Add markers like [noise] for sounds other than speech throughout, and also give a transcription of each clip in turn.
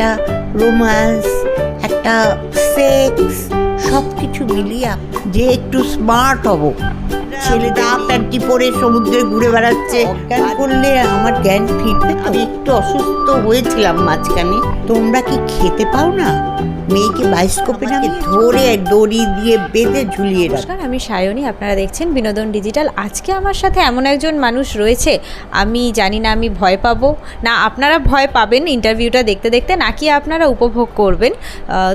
একটা রোম্যান্স একটা সেক্স সব কিছু মিলিয়ে যে একটু স্মার্ট হব। ছেলেটা প্যান্টি পরে সমুদ্রে ঘুরে বেড়াচ্ছে। অজ্ঞান করলে আমার জ্ঞান ফিরবে। আমি একটু অসুস্থ হয়েছিলাম মাঝখানে। তোমরা কি খেতে পাও না? মেয়েকে বাইস্কোপে না ধরে দড়ি দিয়ে বেঁধে ঝুলিয়ে রাখ। নমস্কার আমি সায়নী। আপনারা দেখছেন বিনোদন ডিজিটাল। আজকে আমার সাথে এমন একজন মানুষ রয়েছে আমি জানি না আমি ভয় পাবো। না আপনারা ভয় পাবেন ইন্টারভিউটা দেখতে দেখতে নাকি আপনারা উপভোগ করবেন।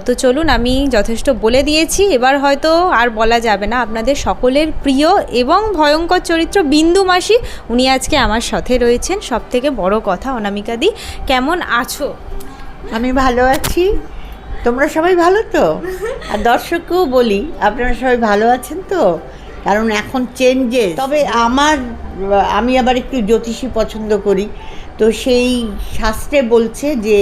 তো চলুন আমি যথেষ্ট বলে দিয়েছি। এবার হয়তো আর বলা যাবে না। আপনাদের সকলের প্রিয় এবং ভয়ঙ্কর চরিত্র বিন্দু মাসি উনি আজকে আমার সাথে রয়েছেন। সব থেকে বড় কথা অনামিকা দি কেমন আছো? আমি ভালো আছি। তোমরা সবাই ভালো তো? [laughs] আর দর্শককেও বলি আপনারা সবাই ভালো আছেন তো? কারণ এখন চেঞ্জেস তবে আমার আমি আবার একটু জ্যোতিষী পছন্দ করি। তো সেই শাস্ত্রে বলছে যে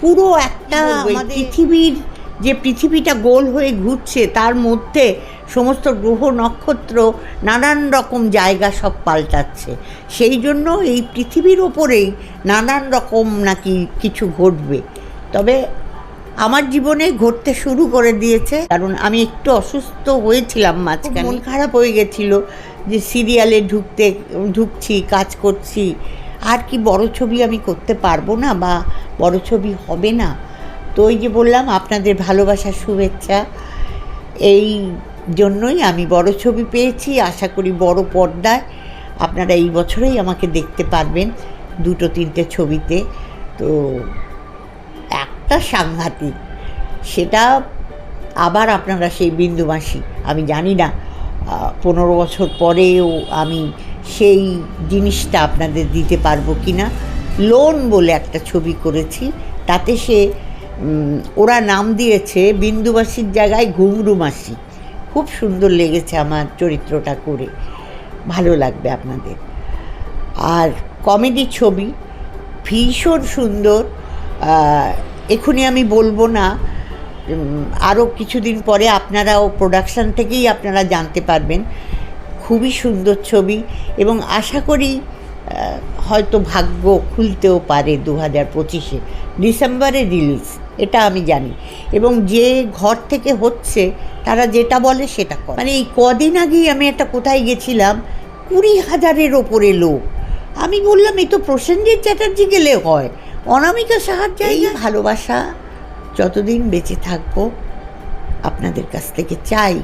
পুরো একটা আমাদের পৃথিবীর যে পৃথিবীটা গোল হয়ে ঘুরছে তার মধ্যে সমস্ত গ্রহ নক্ষত্র নানান রকম জায়গা সব পাল্টাচ্ছে। সেই জন্য এই পৃথিবীর ওপরেই নানান রকম নাকি কিছু ঘটবে। তবে আমার জীবনে ঘটতে শুরু করে দিয়েছে। কারণ আমি একটু অসুস্থ হয়েছিলাম মাঝখানে। মন খারাপ হয়ে গেছিল যে সিরিয়ালে ঢুকতে, ঢুকছি, কাজ করছি। আর কি বড় ছবি আমি করতে পারব না বা বড় ছবি হবে না। তো ওই যে বললাম, আপনাদের ভালোবাসার শুভেচ্ছা, এই জন্যই আমি বড় ছবি পেয়েছি। আশা করি বড় পর্দায় আপনারা এই বছরেই আমাকে দেখতে পারবেন দুটো, তিনটে ছবিতে। তো একটা সাংঘাতিক। সেটা আবার আপনারা সেই বিন্দুমাসি আমি জানি না পনেরো বছর পরেও আমি সেই জিনিসটা আপনাদের দিতে পারব কি না লোন বলে একটা ছবি করেছি, তাতে সে ওরা নাম দিয়েছে বিন্দুবাসীর জায়গায় ঘুংরু মাসি। খুব সুন্দর লেগেছে আমার চরিত্রটা করে। ভালো লাগবে আপনাদের। আর কমেডি ছবি, ভীষণ সুন্দর এক্ষুনি আমি বলব না আরও কিছুদিন পরে আপনারাও প্রোডাকশান থেকেই আপনারা জানতে পারবেন। খুবই সুন্দর ছবি এবং আশা করি হয়তো ভাগ্য খুলতেও পারে দু হাজার পঁচিশে, ডিসেম্বরে রিলিজ এটা আমি জানি। এবং যে ঘর থেকে হচ্ছে, তারা যেটা বলে সেটা করে। মানে এই কদিন আগেই আমি একটা কোথায় গেছিলাম, কুড়ি হাজারের ওপরে লোক। আমি বললাম এই তো প্রসেনজিৎ চ্যাটার্জি গেলে হয়। অনামিকা সাহায্য এই ভালোবাসা যতদিন বেঁচে থাকব আপনাদের কাছ থেকে চাই।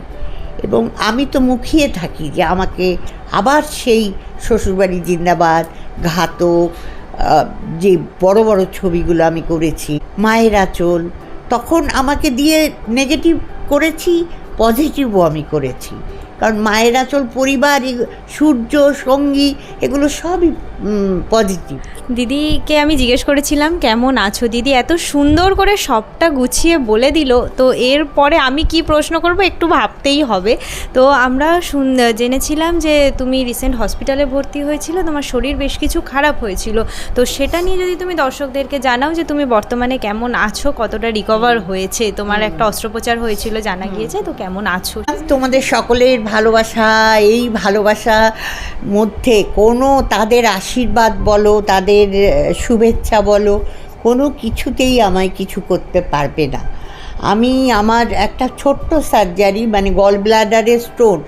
এবং আমি তো মুখিয়ে থাকি যে আমাকে আবার সেই শ্বশুরবাড়ি জিন্দাবাদ ঘাতক যে বড় বড় ছবিগুলো আমি করেছি মায়ের আঁচল তখন আমাকে দিয়ে নেগেটিভ করেছি পজিটিভও আমি করেছি। কারণ মায়ের আঁচল পরিবার সূর্য সঙ্গী এগুলো সবই পজিটিভ দিদিকে আমি জিজ্ঞেস করেছিলাম কেমন আছো দিদি? এত সুন্দর করে সবটা গুছিয়ে বলে দিল। তো এরপরে আমি কি প্রশ্ন করব একটু ভাবতেই হবে। তো আমরা জেনেছিলাম যে তুমি রিসেন্ট হসপিটালে ভর্তি হয়েছিল তোমার শরীর বেশ কিছু খারাপ হয়েছিল। তো সেটা নিয়ে যদি তুমি দর্শকদেরকে জানাও যে তুমি বর্তমানে কেমন আছো কতটা রিকভার হয়েছে তোমার একটা অস্ত্রোপচার হয়েছিল জানা গিয়েছে তো কেমন আছো? তোমাদের সকলের ভালোবাসা এই ভালোবাসা মধ্যে কোনো তাদের আশীর্বাদ বলো, তাদের শুভেচ্ছা বলো, কোনো কিছুতেই আমায় কিছু করতে পারবে না। আমি আমার একটা ছোট্ট সার্জারি মানে গল ব্লাডারের স্টোন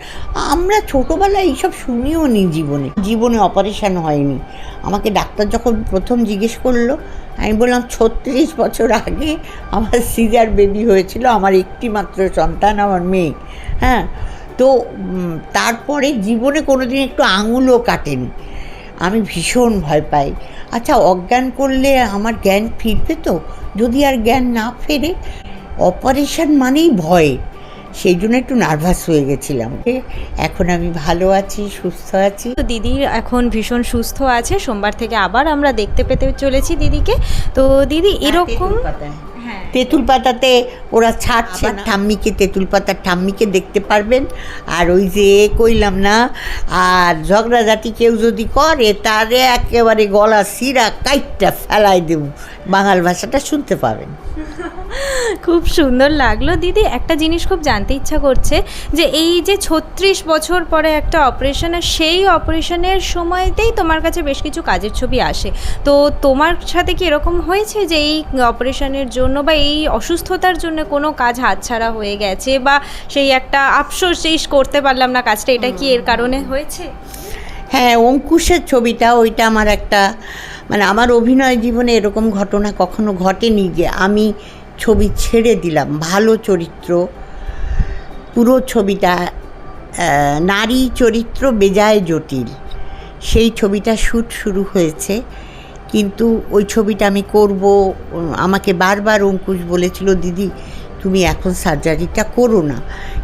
আমরা ছোটোবেলায় এইসব শুনিও নি জীবনে। জীবনে অপারেশন হয়নি। আমাকে ডাক্তার যখন প্রথম জিজ্ঞেস করল, আমি বললাম, ছত্রিশ বছর আগে আমার সিজার বেবি হয়েছিল, আমার একটি মাত্র সন্তান, আমার মেয়ে। হ্যাঁ তো তারপরে জীবনে কোনোদিন একটু আঙুলও কাটেনি। আমি ভীষণ ভয় পাই। আচ্ছা অজ্ঞান করলে আমার জ্ঞান ফিরবে তো? যদি আর জ্ঞান না ফেরে অপারেশন মানেই ভয়। সেই জন্য একটু নার্ভাস হয়ে গেছিলাম। এখন আমি ভালো আছি সুস্থ আছি। তো দিদি এখন ভীষণ সুস্থ আছে। সোমবার থেকে আবার আমরা দেখতে পেতে চলেছি দিদিকে। তো দিদি এরকম হ্যাঁ তেঁতুল পাতাতে ওরা ছাড়ছে ঠাম্মিকে তেঁতুল পাতার ঠাম্মিকে দেখতে পারবেন। আর ওই যে এ কইলাম না আর ঝগড়াঝাটি কেউ যদি করে তারে একেবারে গলা সিরা কাইটটা ফেলাই দেব। বাঙাল ভাষাটা শুনতে পাবেন। খুব সুন্দর লাগল। দিদি একটা জিনিস খুব জানতে ইচ্ছা করছে যে এই যে ছত্রিশ বছর পরে একটা অপারেশনের সেই অপারেশনের সময়তেই তোমার কাছে বেশ কিছু কাজের ছবি আসে। তো তোমার সাথে কি এরকম হয়েছে যে এই অপারেশনের জন্য বা এই অসুস্থতার জন্য কোনো কাজ হাতছাড়া হয়ে গেছে বা সেই একটা আফসোস যে করতে পারলাম না কাজটা, এটা কি এর কারণে হয়েছে? হ্যাঁ অঙ্কুশের ছবিটা, ওইটা আমার একটা মানে আমার অভিনয় জীবনে এরকম ঘটনা কখনো ঘটেনি যে আমি ছবি ছেড়ে দিলাম। ভালো চরিত্র, পুরো ছবিটা নারী চরিত্র বেজায় জটিল। সেই ছবিটা শ্যুট শুরু হয়েছে। কিন্তু ওই ছবিটা আমি করব, আমাকে বারবার অঙ্কুশ বলেছিল, দিদি, তুমি এখন সার্জারিটা করো না।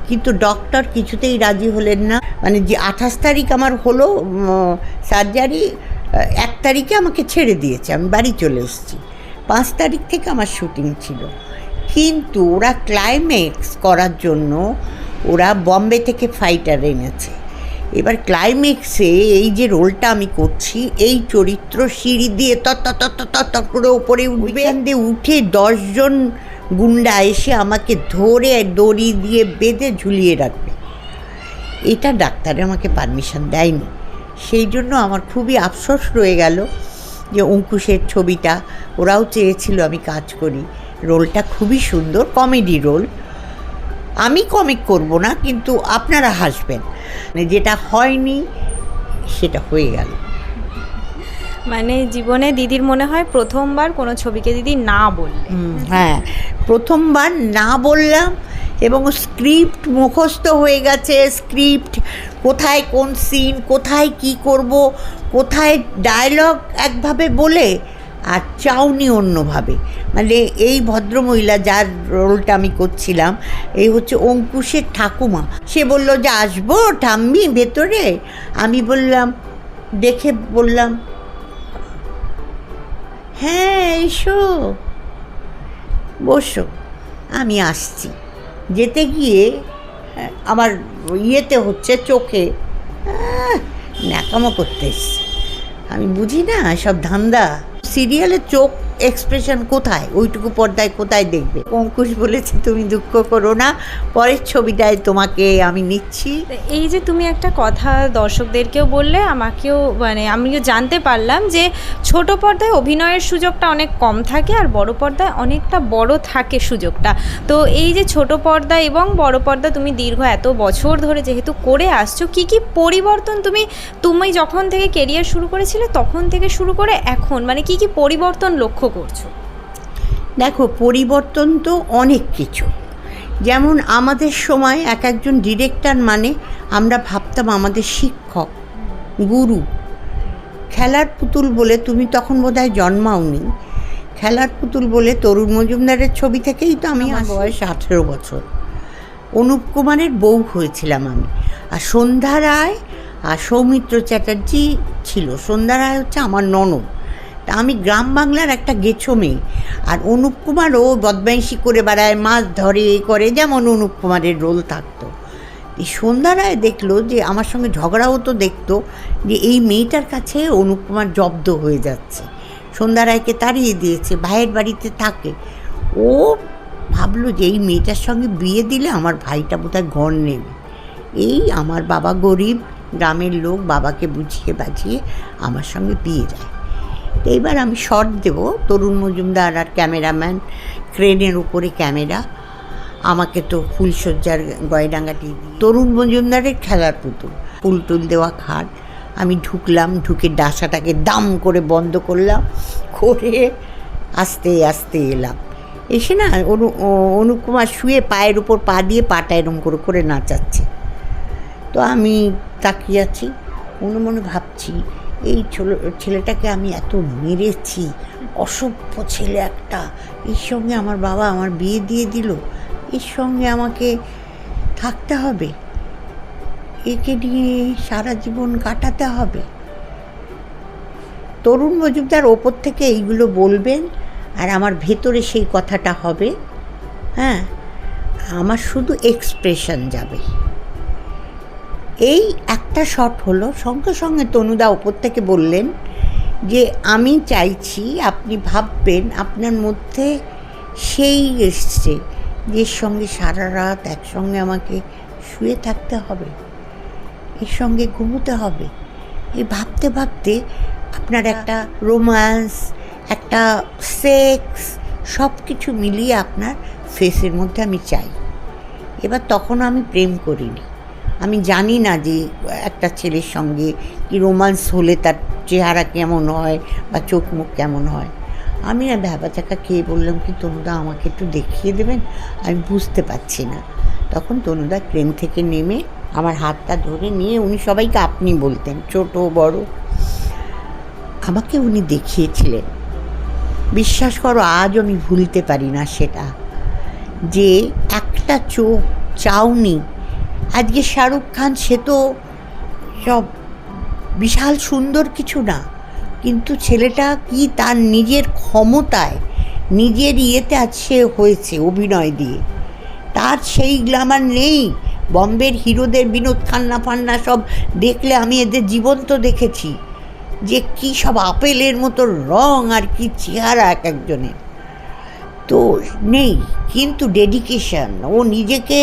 কিন্তু ডক্টর কিছুতেই রাজি হলেন না। মানে যে আঠাশ তারিখ আমার হলো সার্জারি এক তারিখে আমাকে ছেড়ে দিয়েছে, আমি বাড়ি চলে এসেছি। পাঁচ তারিখ থেকে আমার শুটিং ছিল। কিন্তু ওরা ক্লাইম্যাক্স করার জন্য ওরা বম্বে থেকে ফাইটার এনেছে। এবার ক্লাইম্যাক্সে এই যে রোলটা আমি করছি এই চরিত্র সিঁড়ি দিয়ে তত তত তত করে ওপরে উঠবে। দিয়ে উঠে দশজন গুন্ডা এসে আমাকে ধরে দড়ি দিয়ে বেঁধে ঝুলিয়ে রাখবে। এটা ডাক্তারে আমাকে পারমিশন দেয়নি। সেই জন্য আমার খুবই আফসোস রয়ে গেল যে অঙ্কুশের ছবিটা। ওরাও চেয়েছিল আমি কাজ করি। রোলটা খুবই সুন্দর কমেডি রোল আমি কমিক করব না কিন্তু আপনারা হাসবেন। মানে যেটা হয়নি সেটা হয়ে গেল। মানে জীবনে দিদির মনে হয় প্রথমবার কোনো ছবিকে দিদি না বললে। হ্যাঁ। প্রথমবার না বললাম এবং স্ক্রিপ্ট মুখস্থ হয়ে গেছে স্ক্রিপ্ট কোথায় কোন সিন কোথায় কি করব কোথায় ডায়লগ একভাবে বলে আর চাউনি অন্যভাবে। মানে এই ভদ্রমহিলা যার রোলটা আমি করছিলাম, এই হচ্ছে অঙ্কুশের ঠাকুমা। সে বলল, যে আসব ঠাম্মি ভেতরে? আমি বললাম, দেখে বললাম হ্যাঁ এসো। বসো, আমি আসছি। যেতে গিয়ে আমার ইয়েতে হচ্ছে চোখে ন্যাকামো করতে এসছে। আমি বুঝি না, সব ধান্দা। সিরিয়ালের চোখ এক্সপ্রেশন কোথায়? ওইটুকু পর্দায় কোথায় দেখবে? অঙ্কুশ বলেছে, তুমি দুঃখ করো না। পরের ছবিটায় তোমাকে আমি নিচ্ছি। এই যে তুমি একটা কথা দর্শকদেরকেও বললে, আমাকেও মানে আমিও জানতে পারলাম যে ছোট পর্দায় অভিনয়ের সুযোগটা অনেক কম থাকে আর বড় পর্দায় অনেকটা বড় থাকে সুযোগটা। তো এই যে ছোট পর্দা এবং বড় পর্দা তুমি দীর্ঘ এত বছর ধরে যেহেতু করে আসছো, কি কি পরিবর্তন তুমি তুমি যখন থেকে কেরিয়ার শুরু করেছিলে, তখন থেকে শুরু করে এখন? মানে কি কি পরিবর্তন লক্ষ্য করছ? দেখো পরিবর্তন তো অনেক কিছু। যেমন আমাদের সময় এক একজন ডিরেক্টর মানে আমরা ভাবতাম আমাদের শিক্ষক গুরু। খেলার পুতুল বলে তুমি তখন বোধহয় জন্মাওনি খেলার পুতুল বলে তরুণ মজুমদারের ছবি থেকেই তো আমি বয়স আঠেরো বছর। অনুপ কুমারের বউ হয়েছিলাম আমি। আর সন্ধ্যা রায় আর সৌমিত্র চ্যাটার্জি ছিল। সন্ধ্যা রায় হচ্ছে আমার ননদ। তা আমি গ্রাম বাংলার একটা গেছো মেয়ে। আর অনুপ কুমারও বদমাইশি করে বেড়ায়, মাছ ধরে, এ করে, যেমন অনুপ কুমারের রোল থাকতো। এই সন্ধ্যা রায় দেখল যে, আমার সঙ্গে ঝগড়াও তো দেখতো যে, এই মেয়েটার কাছে অনুপ কুমার জব্দ হয়ে যাচ্ছে। সন্ধ্যা রায়কে তাড়িয়ে দিয়েছে, ভাইয়ের বাড়িতে থাকে। ও ভাবলো যে, এই মেয়েটার সঙ্গে বিয়ে দিলে আমার ভাইটা বোধহয় ঘর নেবে। এই আমার বাবা গরিব, গ্রামের লোক, বাবাকে বুঝিয়ে বাজিয়ে আমার সঙ্গে বিয়ে দেয়। তো এইবার আমি শর্ট দেব। তরুণ মজুমদার আর ক্যামেরাম্যান, ক্রেনের উপরে ক্যামেরা। আমাকে তো ফুলসজ্জার গয়ডাঙ্গাটি তরুণ মজুমদারের খেলার পুতুল, ফুল টুল দেওয়া খাট। আমি ঢুকলাম, ঢুকে ডাসাটাকে দাম করে বন্ধ করলাম, করে আস্তে আস্তে এলাম। এসে না অনু, ও- অনুপ কুমার শুয়ে পায়ের উপর পা দিয়ে পাটা এরম করে করে নাচাচ্ছে। তো আমি তাকিয়ে আছি, মনে মনে ভাবছি এই ছেলে, ছেলেটাকে আমি এত মেরেছি, অসভ্য ছেলে একটা। এর সঙ্গে আমার বাবা আমার বিয়ে দিয়ে দিল, এর সঙ্গে আমাকে থাকতে হবে। একে নিয়ে সারা জীবন কাটাতে হবে। তরুণ মজুমদার ওপর থেকে এইগুলো বলবেন আর আমার ভেতরে সেই কথাটা হবে। হ্যাঁ আমার শুধু এক্সপ্রেশন যাবে। এই একটা শট হলো সঙ্গে সঙ্গে তনুদা ওপর থেকে বললেন যে আমি চাইছি আপনি ভাববেন আপনার মধ্যে সেই এসছে যে সঙ্গে সারা রাত একসঙ্গে আমাকে শুয়ে থাকতে হবে এর সঙ্গে ঘুমোতে হবে। এই ভাবতে ভাবতে আপনার একটা রোম্যান্স একটা সেক্স সব কিছু মিলিয়ে আপনার ফেসের মধ্যে আমি চাই। এবার তখন আমি প্রেম করিনি। আমি জানি না যে একটা ছেলের সঙ্গে কি রোমান্স হলে তার চেহারা কেমন হয় বা চোখ মুখ কেমন হয়। আমি না ভ্যাবা চাকা খেয়ে বললাম কি, তনুদা আমাকে একটু দেখিয়ে দেবেন? আমি বুঝতে পারছি না। তখন তনুদা ট্রেন থেকে নেমে আমার হাতটা ধরে নিয়ে উনি সবাইকে আপনি বলতেন, ছোট, বড়। আমাকে উনি দেখিয়েছিলেন। বিশ্বাস করো, আজ আমি ভুলতে পারি না সেটা। যে একটা চোখ চাউনি আজকে শাহরুখ খান, সে তো সব বিশাল সুন্দর কিছু না। কিন্তু ছেলেটা কি তার নিজের ক্ষমতায়, নিজের ইয়েতে সে হয়েছে অভিনয় দিয়ে। তার সেই গ্ল্যামার নেই, বম্বের হিরোদের বিনোদ খান্না ফান্না সব দেখলে আমি এদের জীবন্ত দেখেছি। যে কি সব আপেলের মতো রং আর কি চেহারা এক একজনের। তো নেই, কিন্তু ডেডিকেশন ও নিজেকে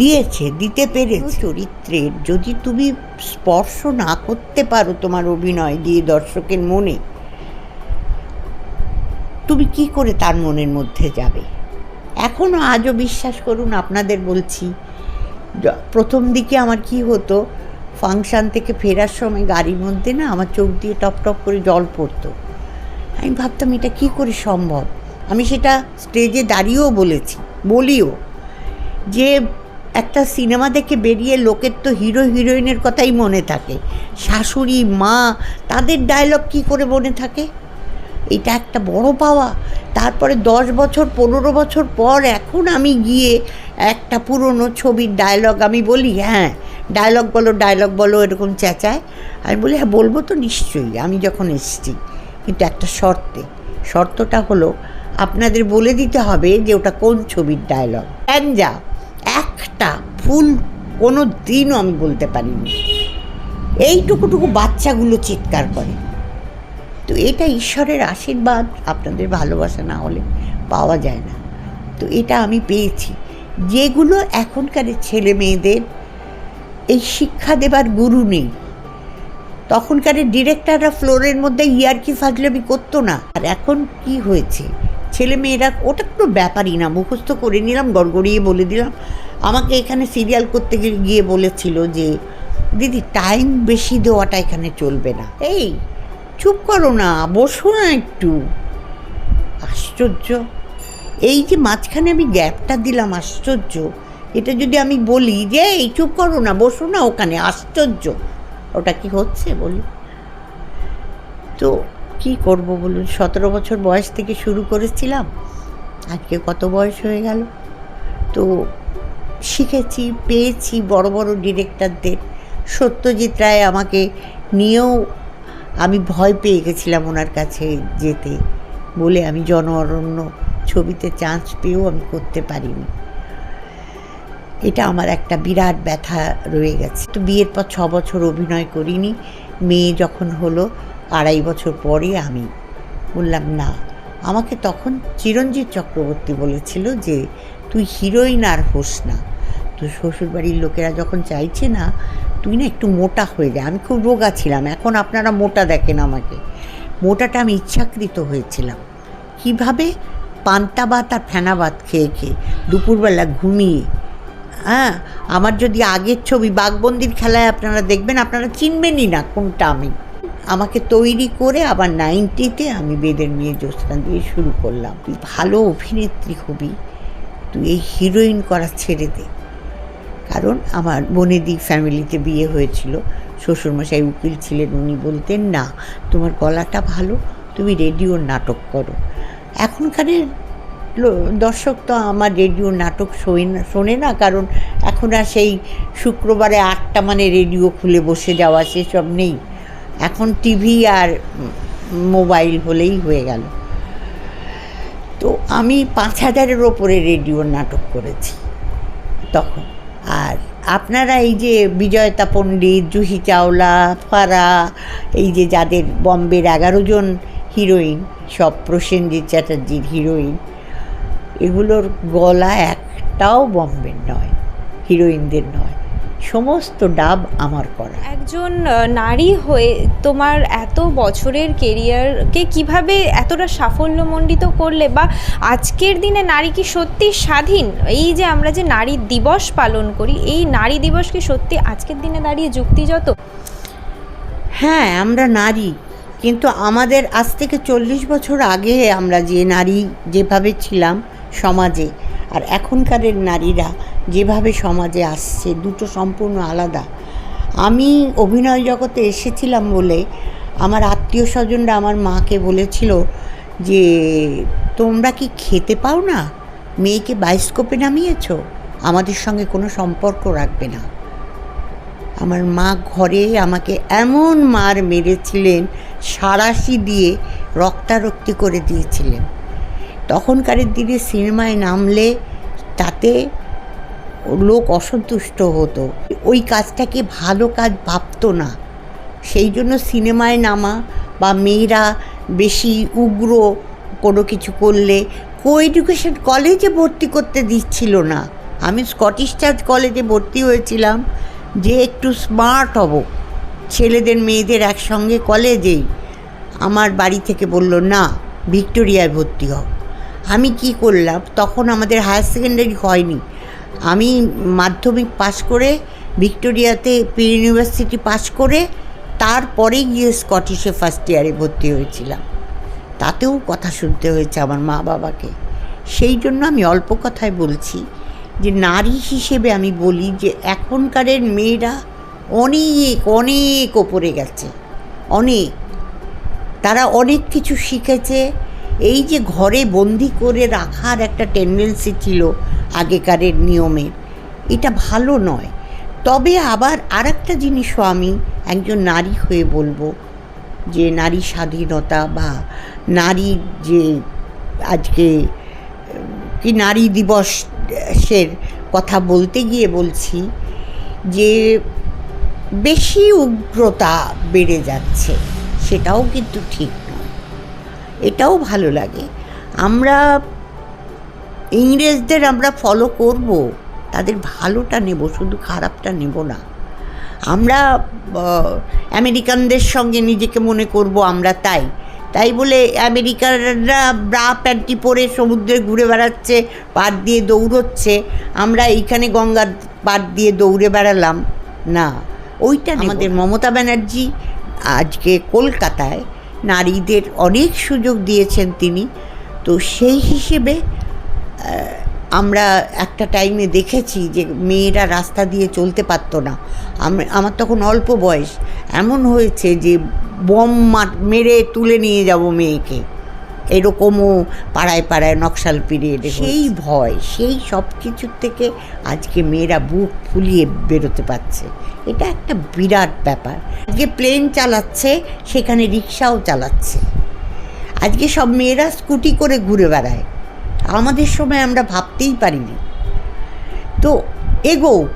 দিয়েছে, দিতে পেরেছে। চরিত্রের, যদি তুমি স্পর্শ না করতে পারো তোমার অভিনয় দিয়ে দর্শকের মনে, তুমি কি করে তার মনের মধ্যে যাবে? এখনও আজও বিশ্বাস করুন, আপনাদের বলছি প্রথম দিকে আমার কি হতো, ফাংশান থেকে ফেরার সময় গাড়ির মধ্যে না আমার চোখ দিয়ে টপ টপ করে জল পড়তো। আমি ভাবতাম, এটা কি করে সম্ভব? আমি সেটা স্টেজে দাঁড়িয়েও বলেছি, বলিও যে একটা সিনেমা দেখে বেরিয়ে লোকের তো হিরো, হিরোইনের কথাই মনে থাকে। শাশুড়ি, মা, তাদের ডায়লগ কি করে মনে থাকে? এটা একটা বড় পাওয়া। তারপরে দশ বছর, পনেরো বছর পর এখন আমি গিয়ে একটা পুরনো ছবির ডায়লগ আমি বলি হ্যাঁ ডায়লগ বলো ডায়লগ বলো, এরকম চেঁচায়। আমি বলি হ্যাঁ বলব তো নিশ্চয়ই, আমি যখন এসছি। কিন্তু একটা শর্তে, শর্তটা হলো, আপনাদের বলে দিতে হবে যে ওটা কোন ছবির ডায়লগ যা একটা ফুল কোনো দিনও আমি বলতে পারিনি। এইটুকুটুকু বাচ্চাগুলো চিৎকার করে। তো এটা ঈশ্বরের আশীর্বাদ, আপনাদের ভালোবাসা না হলে পাওয়া যায় না। তো এটা আমি পেয়েছি। যেগুলো এখনকার ছেলে মেয়েদের এই শিক্ষা দেবার গুরু নেই। তখনকার ডিরেক্টররা ফ্লোরের মধ্যে ইয়ারকি ফাজলামি করতো না। আর এখন কি হয়েছে? ছেলে মেয়েরা ওটা কোনো ব্যাপারই না। মুখস্থ করে নিলাম, গড়গড়িয়ে বলে দিলাম। আমাকে এখানে সিরিয়াল করতে গিয়ে বলেছিল যে, দিদি টাইম বেশি দেওয়াটা এখানে চলবে না। এই, চুপ করো না, বসো না একটু। আশ্চর্য। এই যে মাঝখানে আমি গ্যাপটা দিলাম, আশ্চর্য। এটা যদি আমি বলি যে, এই, চুপ করো না, বসো না ওখানে। আশ্চর্য। ওটা কি হচ্ছে বলি? তো কি করব বলুন? সতেরো বছর বয়স থেকে শুরু করেছিলাম, আজকে কত বয়স হয়ে গেল? তো শিখেছি, পেয়েছি বড় বড় ডিরেক্টরদের সত্যজিৎ রায় আমাকে নিয়েও আমি ভয় পেয়ে গেছিলাম ওনার কাছে যেতে, বলে আমি জন অরণ্য ছবিতে চান্স পেয়েও আমি করতে পারিনি। এটা আমার একটা বিরাট ব্যথা রয়ে গেছে। তো বিয়ের পর ছ বছর অভিনয় করিনি। মেয়ে যখন হলো আড়াই বছর পরে আমি বললাম, না। আমাকে তখন চিরঞ্জিত চক্রবর্তী বলেছিল যে, তুই হিরোইন আর হোস না। তো শ্বশুরবাড়ির লোকেরা যখন চাইছে না, তুই না একটু মোটা হয়ে যায় আমি খুব রোগা ছিলাম, এখন আপনারা মোটা দেখেন আমাকে। মোটাটা আমি ইচ্ছাকৃত হয়েছিলাম। কীভাবে? পান্তা ভাত আর ফেনা ভাত খেয়ে খেয়ে দুপুরবেলা ঘুমিয়ে। হ্যাঁ আমার যদি আগের ছবি বাঘবন্দির খেলায় আপনারা দেখবেন, আপনারা চিনবেনই না কোনটা আমি। আমাকে তৈরি করে আবার নাইনটিতে আমি বেদের মেয়ে জ্যোৎস্না দিয়ে শুরু করলাম। তুই ভালো অভিনেত্রী হবি। তুই এই হিরোইন করা ছেড়ে দে। কারণ আমার বনেদি ফ্যামিলিতে বিয়ে হয়েছিল। শ্বশুরমশাই উকিল ছিলেন, উনি বলতেন, না, তোমার গলাটা ভালো, তুমি রেডিওর নাটক করো। এখনকারের দর্শক তো আমার রেডিও নাটক শোয় না, শোনে না, কারণ এখন আর সেই শুক্রবারে আটটা মানে রেডিও খুলে বসে যাওয়া সেসব নেই। এখন টিভি আর মোবাইল হলেই হয়ে গেল। তো আমি পাঁচ হাজারের ওপরে রেডিওর নাটক করেছি তখন। আর আপনারা এই যে বিজয়তা পণ্ডিত, জুহি চাওলা, ফারা, এই যে যাদের বম্বের এগারো জন হিরোইন, সব প্রসেনজিৎ চ্যাটার্জির হিরোইন, এগুলোর গলা একটাও বম্বের নয়, হিরোইনদের নয়। সমস্ত ডাব আমার করা। একজন নারী হয়ে তোমার এত বছরের কেরিয়ারকে কীভাবে এতটা সাফল্যমণ্ডিত করলে বা আজকের দিনে নারী কি সত্যি স্বাধীন? এই যে আমরা যে নারী দিবস পালন করি এই নারী দিবস কি সত্যি আজকের দিনে দাঁড়িয়ে যুক্তিযত? হ্যাঁ আমরা নারী। কিন্তু আমাদের আজ থেকে চল্লিশ বছর আগে আমরা যে নারী যেভাবে ছিলাম সমাজে আর এখনকারের নারীরা যেভাবে সমাজে আসছে, দুটো সম্পূর্ণ আলাদা। আমি অভিনয় জগতে এসেছিলাম বলে আমার আত্মীয় স্বজনরা আমার মাকে বলেছিল যে, তোমরা কি খেতে পাও না? মেয়েকে বায়োস্কোপে নামিয়েছ? আমাদের সঙ্গে কোনো সম্পর্ক রাখবে না। আমার মা ঘরে আমাকে এমন মার মেরেছিলেন সারাশি দিয়ে রক্তারক্তি করে দিয়েছিলেন। তখনকারের দিনে সিনেমায় নামলে তাতে লোক অসন্তুষ্ট হতো। ওই কাজটাকে ভালো কাজ ভাবতো না। সেই জন্য সিনেমায় নামা বা মেয়েরা বেশি উগ্র কোনো কিছু করলে কো এডুকেশন কলেজে ভর্তি করতে দিচ্ছিল না। আমি স্কটিশ চার্চ কলেজে ভর্তি হয়েছিলাম যে একটু স্মার্ট হব। ছেলেদের মেয়েদের একসঙ্গে কলেজেই। আমার বাড়ি থেকে বলল, না, ভিক্টোরিয়ায় ভর্তি হও। আমি কি করলাম, তখন আমাদের হায়ার সেকেন্ডারি হয়নি। আমি মাধ্যমিক পাশ করে ভিক্টোরিয়াতে প্রি ইউনিভার্সিটি পাশ করে তারপরে গিয়ে স্কটিশে ফার্স্ট ইয়ারে ভর্তি হয়েছিলাম। তাতেও কথা শুনতে হয়েছে আমার মা বাবাকে। সেই জন্য আমি অল্প কথায় বলছি যে নারী হিসেবে আমি বলি যে এখনকারের মেয়েরা অনেক অনেক ওপরে গেছে। অনেক। তারা অনেক কিছু শিখেছে। এই যে ঘরে বন্দি করে রাখার একটা টেন্ডেন্সি ছিল আগেকারের নিয়মের এটা ভালো নয়। তবে আবার আর একটা জিনিসও আমি একজন নারী হয়ে বলব, যে নারী স্বাধীনতা বা নারীর যে আজকে, কি নারী দিবসের কথা বলতে গিয়ে বলছি, যে বেশি উগ্রতা বেড়ে যাচ্ছে, সেটাও কিন্তু ঠিক নয়। এটাও ভালো লাগে। আমরা ইংরেজদের আমরা ফলো করব। তাদের ভালোটা নেব শুধু খারাপটা নেব না। আমরা আমেরিকানদের সঙ্গে নিজেকে মনে করব আমরা তাই। তাই বলে আমেরিকানরা ব্রা প্যান্টি পরে সমুদ্রে ঘুরে বেড়াচ্ছে পার দিয়ে দৌড়চ্ছে। আমরা এইখানে গঙ্গার পার দিয়ে দৌড়ে বেড়ালাম। না ওইটা আমাদের মমতা ব্যানার্জি আজকে কলকাতায় নারীদের অনেক সুযোগ দিয়েছেন তিনি। তো সেই হিসেবে আমরা একটা টাইমে দেখেছি যে মেয়েরা রাস্তা দিয়ে চলতে পারতো না। আম- আমার তখন অল্প বয়স। এমন হয়েছে যে বম মেরে তুলে নিয়ে যাব মেয়েকে। এরকমও পাড়ায় পাড়ায় নকশাল পিরিয়ড সেই ভয় সেই সব কিছুর থেকে আজকে মেয়েরা বুক ফুলিয়ে বেরোতে পারছে। এটা একটা বিরাট ব্যাপার। আজকে প্লেন চালাচ্ছে সেখানে রিক্সাও চালাচ্ছে। আজকে সব মেয়েরা স্কুটি করে ঘুরে বেড়ায়। আমাদের সময় আমরা ভাবতেই পারিনি। তো এগো,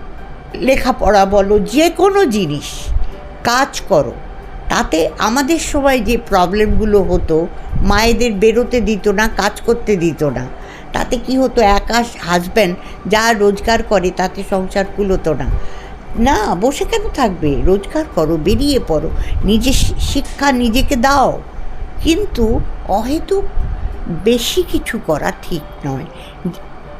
লেখাপড়া বলো, যে কোনো জিনিস, কাজ করো। তাতে আমাদের সময় যে প্রবলেমগুলো হতো, মায়েদের বেরোতে দিত না, কাজ করতে দিত না। তাতে কি হতো একা হাজব্যান্ড যা রোজগার করে, তাতে সংসার কুলোতো না। না, বসে কেন থাকবে? রোজগার করো, বেরিয়ে পড়ো। নিজে শিক্ষা নিজেকে দাও। কিন্তু অহেতুক বেশি কিছু করা ঠিক নয়।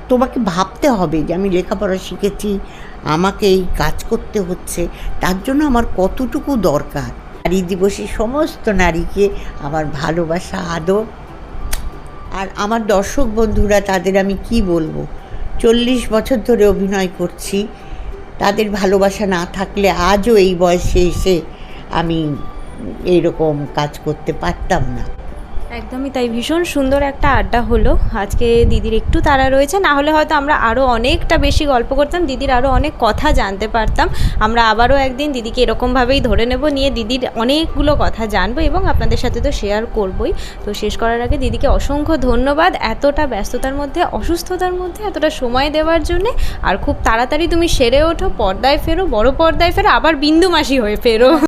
তোমাকে ভাবতে হবে যে আমি লেখাপড়া শিখেছি, আমাকে এই কাজ করতে হচ্ছে, তার জন্য আমার কতটুকু দরকার? নারী দিবসে সমস্ত নারীকে আমার ভালোবাসা, আদর। আর আমার দর্শক বন্ধুরা, তাদের আমি কি বলব? চল্লিশ বছর ধরে অভিনয় করছি, তাদের ভালোবাসা না থাকলে আজও এই বয়সে এসে আমি এইরকম কাজ করতে পারতাম না। একদমই তাই। ভীষণ সুন্দর একটা আড্ডা হলো। আজকে দিদির একটু তাড়া রয়েছে, না হলে হয়তো আমরা আরও অনেকটা বেশি গল্প করতাম, দিদির আরও অনেক কথা জানতে পারতাম। আমরা আবারও একদিন দিদিকে এরকমভাবেই ধরে নেব নিয়ে দিদির অনেকগুলো কথা জানব এবং আপনাদের সাথে তো শেয়ার করবই। তো শেষ করার আগে দিদিকে অসংখ্য ধন্যবাদ এতটা ব্যস্ততার মধ্যে, অসুস্থতার মধ্যে, এতটা সময় দেওয়ার জন্যে। আর খুব তাড়াতাড়ি তুমি সেরে ওঠো, পর্দায় ফেরো, বড় পর্দায় ফেরো, আবার বিন্দু মাসি হয়ে ফেরো।